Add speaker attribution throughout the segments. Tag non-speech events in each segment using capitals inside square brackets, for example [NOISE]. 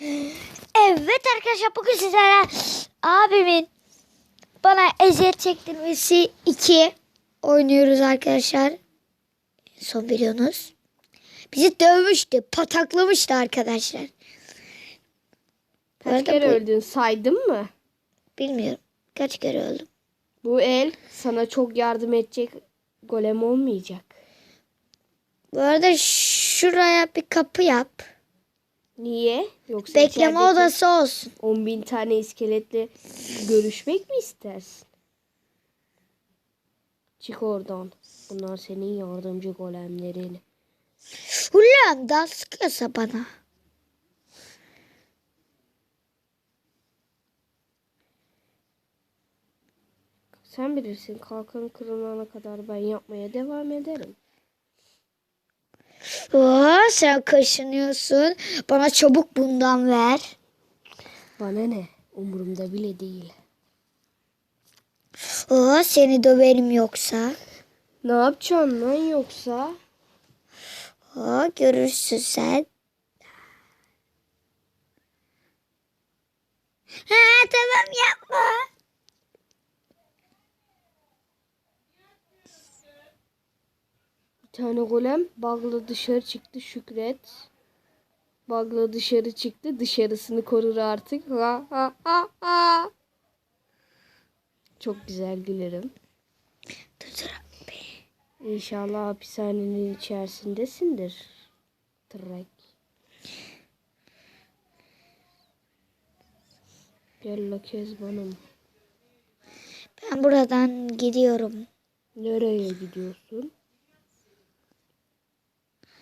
Speaker 1: Evet arkadaşlar bugün sizlere abimin bana eziyet çektirmesi 2 oynuyoruz arkadaşlar. Son biliyorsunuz. Bizi dövmüştü, pataklamıştı arkadaşlar.
Speaker 2: Kaç kere
Speaker 1: bu-
Speaker 2: öldün saydın mı?
Speaker 1: Bilmiyorum. Kaç kere öldüm.
Speaker 2: Bu el sana çok yardım edecek golem olmayacak.
Speaker 1: Bu arada şuraya bir kapı yap.
Speaker 2: Niye? Yoksa
Speaker 1: Bekleme
Speaker 2: içerideki
Speaker 1: odası olsun.
Speaker 2: 10 bin tane iskeletle görüşmek mi istersin? Çık oradan. Bunlar senin yardımcı golemlerin.
Speaker 1: Ulan daha sıkıyorsa bana.
Speaker 2: Sen bilirsin kalkan kırılana kadar ben yapmaya devam ederim.
Speaker 1: Oo, sen kaşınıyorsun. Bana çabuk bundan ver.
Speaker 2: Bana ne? Umurumda bile değil.
Speaker 1: Oo, seni döverim yoksa.
Speaker 2: Ne yapacaksın lan yoksa?
Speaker 1: Oo, görürsün sen. Ha, tamam yapma.
Speaker 2: Tane golem bagla dışarı çıktı şükret. Bagla dışarı çıktı dışarısını korur artık. Ha, ha, ha, ha. Çok güzel gülerim. İnşallah hapishanenin içerisindesindir. Trek. Gel la Kezban'ım.
Speaker 1: Ben buradan gidiyorum.
Speaker 2: Nereye gidiyorsun?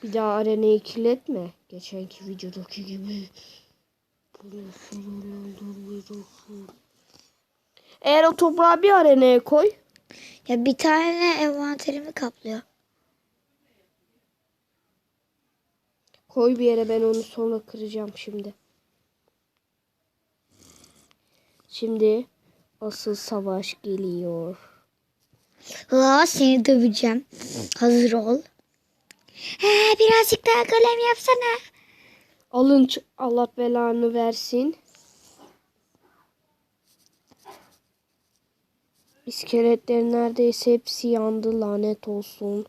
Speaker 2: Bir daha arenayı kirletme. Geçenki videodaki gibi. Sinirlendirmeyeceksin. Eğer o toprağı bir arenaya koy.
Speaker 1: Ya bir tane envanterimi kaplıyor.
Speaker 2: Koy bir yere ben onu sonra kıracağım şimdi. Şimdi asıl savaş geliyor.
Speaker 1: Aa, seni döveceğim. Hazır ol. Ha, birazcık daha golem yapsana.
Speaker 2: Alın Allah belanı versin. İskeletlerin neredeyse hepsi yandı lanet olsun.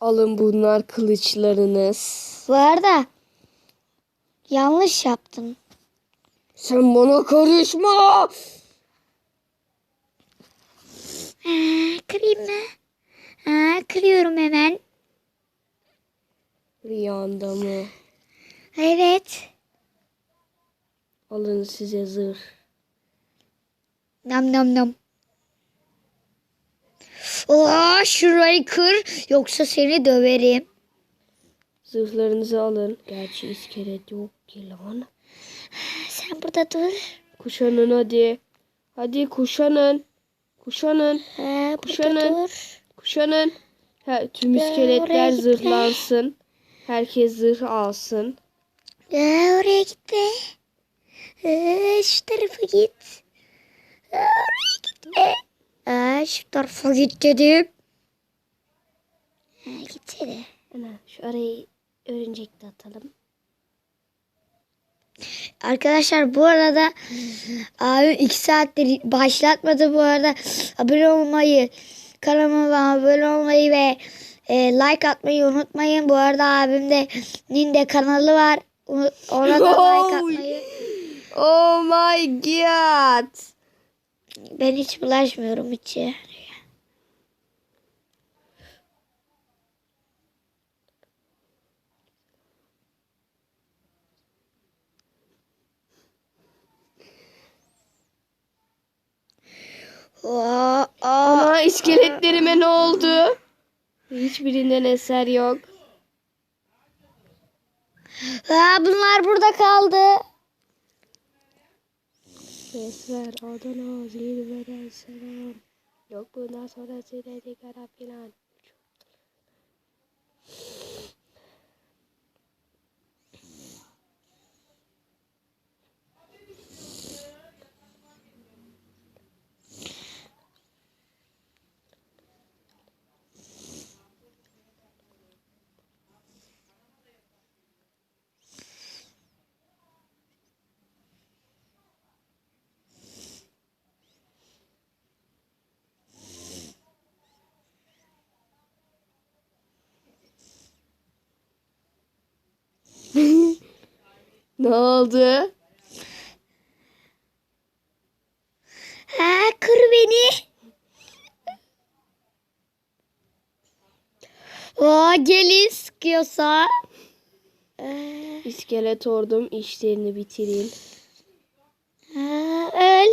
Speaker 2: Alın bunlar kılıçlarınız.
Speaker 1: Bu arada yanlış yaptım.
Speaker 2: Sen bana karışma.
Speaker 1: Ha, kırayım mı? Ha, kırıyorum hemen.
Speaker 2: Rüyanda mı?
Speaker 1: Evet.
Speaker 2: Alın size zırh.
Speaker 1: Nam nam nam. Aa, şurayı kır yoksa seni döverim.
Speaker 2: Zırhlarınızı alın. Gerçi iskelet yok ki lan.
Speaker 1: Sen burada dur.
Speaker 2: Kuşanın hadi. Hadi kuşanın. Kuşanın.
Speaker 1: Ha, burada
Speaker 2: Kuşanın.
Speaker 1: dur.
Speaker 2: Kuşanın. Ha, tüm iskeletler zırhlansın. Herkes zırh alsın.
Speaker 1: Aa, oraya gitme. Aa, şu tarafa git. Aa, oraya gitme. Aa, şu tarafa git dedim. Ha, gitsene.
Speaker 2: Ana şu arayı örümcek de atalım.
Speaker 1: Arkadaşlar bu arada abi iki saattir başlatmadı bu arada abone olmayı kanalıma abone olmayı ve e, like atmayı unutmayın. Bu arada abimde Ninde kanalı var. Ona da like
Speaker 2: Oy.
Speaker 1: atmayı.
Speaker 2: Oh my god.
Speaker 1: Ben hiç bulaşmıyorum hiç. ya. Aa, aa.
Speaker 2: İskeletlerime ne oldu? Hiçbirinden eser yok.
Speaker 1: Aa, bunlar burada kaldı.
Speaker 2: Ses ver Adana zirveden selam. Yok bundan sonra zirvede kara filan. Ne oldu?
Speaker 1: Ha kır beni. Aa, gelin sıkıyorsa. Ee,
Speaker 2: İskelet ordum işlerini bitirin.
Speaker 1: ha, öl.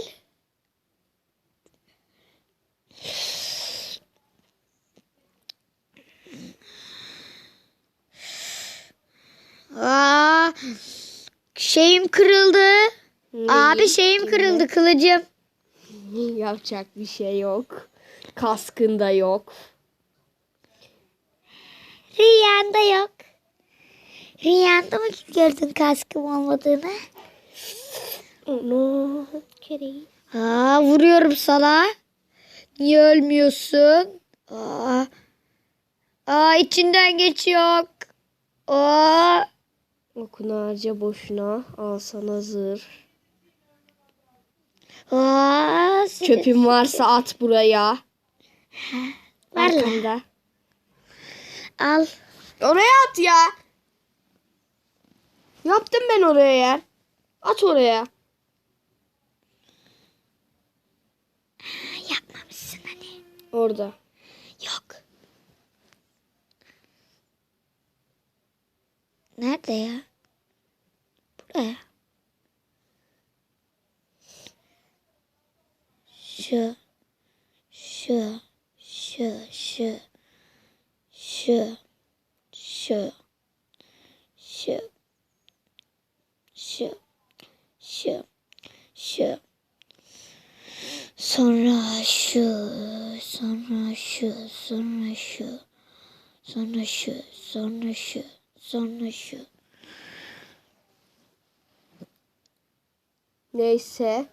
Speaker 1: Aa, şeyim kırıldı. Abi şeyim kırıldı kılıcım. [LAUGHS]
Speaker 2: Yapacak bir şey yok. Kaskında yok.
Speaker 1: Rüyanda yok. Rüyanda mı gördün kaskım olmadığını?
Speaker 2: Onu kereyi.
Speaker 1: Aa, vuruyorum sana. Niye ölmüyorsun? Aa, aa içinden geçiyor. Aa,
Speaker 2: Okunu harca boşuna. Al sana zırh.
Speaker 1: aa,
Speaker 2: Çöpün varsa at buraya. [LAUGHS]
Speaker 1: Var la.
Speaker 2: Arkanda.
Speaker 1: Al.
Speaker 2: Oraya at ya. Yaptım ben oraya yer. At oraya.
Speaker 1: Yapmamışsın hani.
Speaker 2: Orada.
Speaker 1: Nerede ya? Buraya. Şu. Şu. Şu. Şu. Şu. Şu. Şu. Şu. Şu. Şu. Sonra şu, sonra şu, sonra şu, sonra şu, sonra şu, sonra şu.
Speaker 2: Neyse.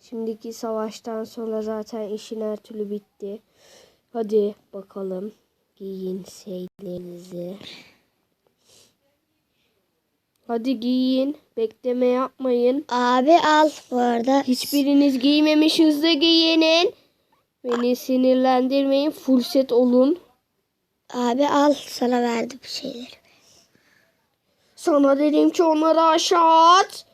Speaker 2: Şimdiki savaştan sonra zaten işin her türlü bitti. Hadi bakalım. Giyin şeylerinizi. Hadi giyin. Bekleme yapmayın.
Speaker 1: Abi al bu arada.
Speaker 2: Hiçbiriniz giymemiş hızlı giyinin. Beni sinirlendirmeyin. Full set olun.
Speaker 1: Abi al sana verdim bir şeyleri.
Speaker 2: Sana dedim ki onları aşağı at.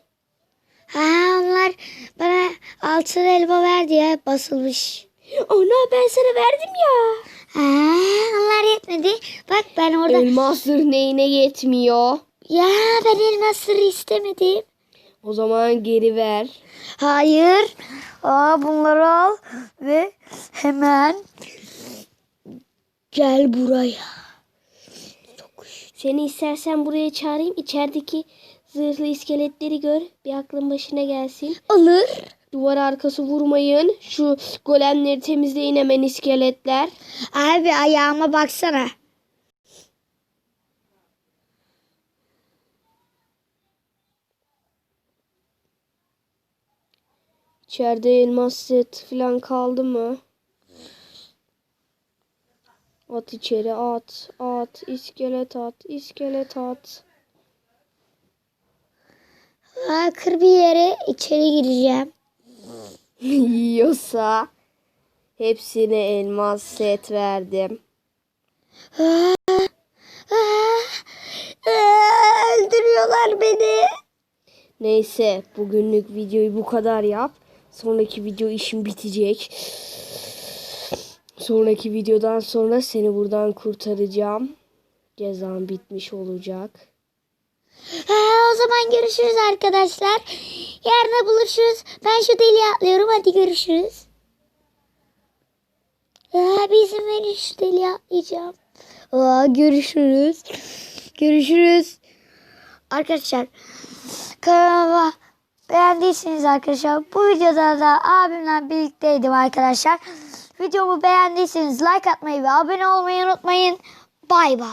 Speaker 1: Ha onlar bana altın elma verdi ya basılmış.
Speaker 2: Ana ben sana verdim ya.
Speaker 1: Ha onlar yetmedi. Bak ben orada.
Speaker 2: Elmas zırh neyine yetmiyor.
Speaker 1: Ya ben elma sırrı istemedim.
Speaker 2: O zaman geri ver.
Speaker 1: Hayır. Aa bunları al ve hemen gel buraya.
Speaker 2: Seni istersen buraya çağırayım. İçerideki zırhlı iskeletleri gör. Bir aklın başına gelsin.
Speaker 1: Olur.
Speaker 2: Duvar arkası vurmayın. Şu golemleri temizleyin hemen iskeletler.
Speaker 1: Abi ayağıma baksana.
Speaker 2: İçeride elmas set falan kaldı mı? At içeri at. At. iskelet at. iskelet at.
Speaker 1: Aa, kır bir yere içeri gireceğim.
Speaker 2: Yiyorsa hepsine elmas set verdim.
Speaker 1: Aa, aa, aa, öldürüyorlar beni.
Speaker 2: Neyse bugünlük videoyu bu kadar yap. Sonraki video işim bitecek. Sonraki videodan sonra seni buradan kurtaracağım. Cezam bitmiş olacak.
Speaker 1: Ha, o zaman görüşürüz arkadaşlar. Yarın buluşuruz. Ben şu deliğe atlıyorum. Hadi görüşürüz. Aa, bir izin verin şu deliğe atlayacağım. Aa, görüşürüz. Görüşürüz. Arkadaşlar kanalıma beğendiyseniz arkadaşlar bu videoda da abimle birlikteydim arkadaşlar. Videomu beğendiyseniz like atmayı ve abone olmayı unutmayın. Bay bay.